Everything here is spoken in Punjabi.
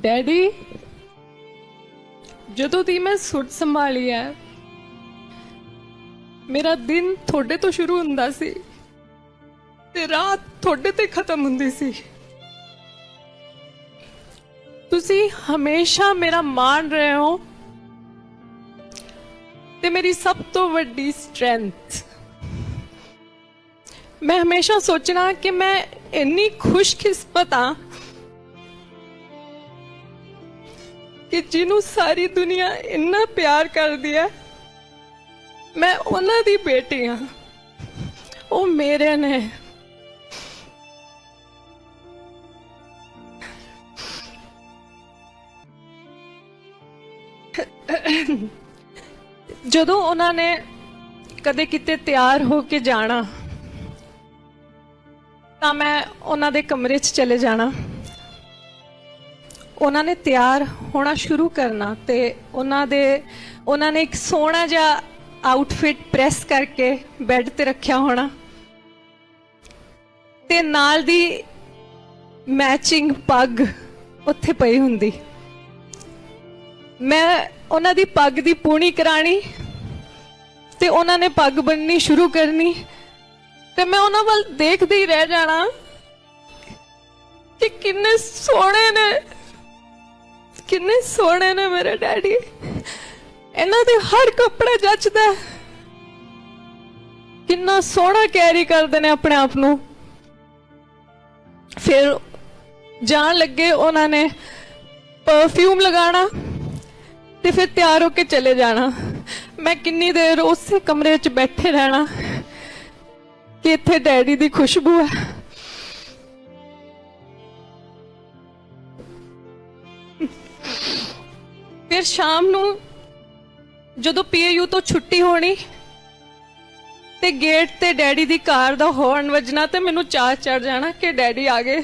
ਡੈਡੀ, ਜਦੋਂ ਦੀ ਮੈਂ ਸੁੱਟ ਸੰਭਾਲੀ ਹੈ ਮੇਰਾ ਦਿਨ ਤੁਹਾਡੇ ਤੋਂ ਸ਼ੁਰੂ ਹੁੰਦਾ ਸੀ ਤੇ ਰਾਤ ਤੁਹਾਡੇ ਤੇ ਖਤਮ ਹੁੰਦੀ ਸੀ। ਤੁਸੀਂ ਹਮੇਸ਼ਾ ਮੇਰਾ ਮਾਣ ਰਹੇ ਹੋ ਤੇ ਮੇਰੀ ਸਭ ਤੋਂ ਵੱਡੀ ਸਟਰੈਂਥ ਮੈਂ ਹਮੇਸ਼ਾ ਸੋਚਣਾ ਕਿ ਮੈਂ ਇੰਨੀ ਖੁਸ਼ਕਿਸਮਤ ਹਾਂ ਕਿ ਜਿਹਨੂੰ ਸਾਰੀ ਦੁਨੀਆ ਇੰਨਾ ਪਿਆਰ ਕਰਦੀ ਹੈ, ਮੈਂ ਉਹਨਾਂ ਦੀ ਬੇਟੀ ਹਾਂ। ਉਹ ਮੇਰੇ ਨੇ। ਜਦੋਂ ਉਹਨਾਂ ਨੇ ਕਦੇ ਕਿਤੇ ਤਿਆਰ ਹੋ ਕੇ ਜਾਣਾ, ਤਾਂ ਮੈਂ ਉਹਨਾਂ ਦੇ ਕਮਰੇ 'ਚ ਚਲੇ ਜਾਣਾ। ਉਹਨਾਂ ਨੇ ਤਿਆਰ ਹੋਣਾ ਸ਼ੁਰੂ ਕਰਨਾ ਤੇ ਉਹਨਾਂ ਦੇ, ਉਹਨਾਂ ਨੇ ਇੱਕ ਸੋਹਣਾ ਜਿਹਾ ਆਊਟਫਿਟ ਪ੍ਰੈਸ ਕਰਕੇ ਬੈੱਡ ਤੇ ਰੱਖਿਆ ਹੋਣਾ। ਤੇ ਨਾਲ ਦੀ ਮੈਚਿੰਗ ਪੱਗ ਉੱਥੇ ਪਈ ਹੁੰਦੀ। ਮੈਂ ਉਹਨਾਂ ਦੀ ਪੱਗ ਦੀ ਪੂਣੀ ਕਰਾਣੀ ਤੇ ਉਹਨਾਂ ਨੇ ਪੱਗ ਬੰਨਣੀ ਸ਼ੁਰੂ ਕਰਨੀ ਤੇ ਮੈਂ ਉਹਨਾਂ ਵੱਲ ਦੇਖਦੇ ਹੀ ਰਹਿ ਜਾਣਾ ਕਿ ਕਿੰਨੇ ਸੋਹਣੇ ਨੇ। ਕਿੰਨੇ ਸੋਹਣੇ ਨੇ ਮੇਰੇ ਡੈਡੀ। ਇਹਨਾਂ ਦੇ ਹਰ ਕੱਪੜਾ ਜੱਚਦਾ ਕਿੰਨਾ ਸੋਹਣਾ ਕੈਰੀ ਕਰਦੇ ਨੇ ਆਪਣੇ ਆਪ ਨੂੰ। ਫਿਰ ਜਾਣ ਲੱਗੇ ਉਹਨਾਂ ਨੇ ਪਰਫਿਊਮ ਲਗਾਉਣਾ ਤੇ ਫਿਰ ਤਿਆਰ ਹੋ ਕੇ ਚਲੇ ਜਾਣਾ। ਮੈਂ ਕਿੰਨੀ ਦੇਰ ਉਸੇ ਕਮਰੇ 'ਚ ਬੈਠੇ ਰਹਿਣਾ ਕਿ ਇੱਥੇ ਡੈਡੀ ਦੀ ਖੁਸ਼ਬੂ ਹੈ। ਫਿਰ ਸ਼ਾਮ ਨੂੰ ਜਦੋਂ ਪੀਏਯੂ ਤੋਂ ਛੁੱਟੀ ਹੋਣੀ ਤੇ ਗੇਟ ਤੇ ਡੈਡੀ ਦੀ ਕਾਰ ਦਾ ਹੌਰਨ ਵੱਜਣਾ ਤੇ ਮੈਨੂੰ ਚਾਹ ਚੜ ਜਾਣਾ ਕਿ ਡੈਡੀ ਆ ਗਏ।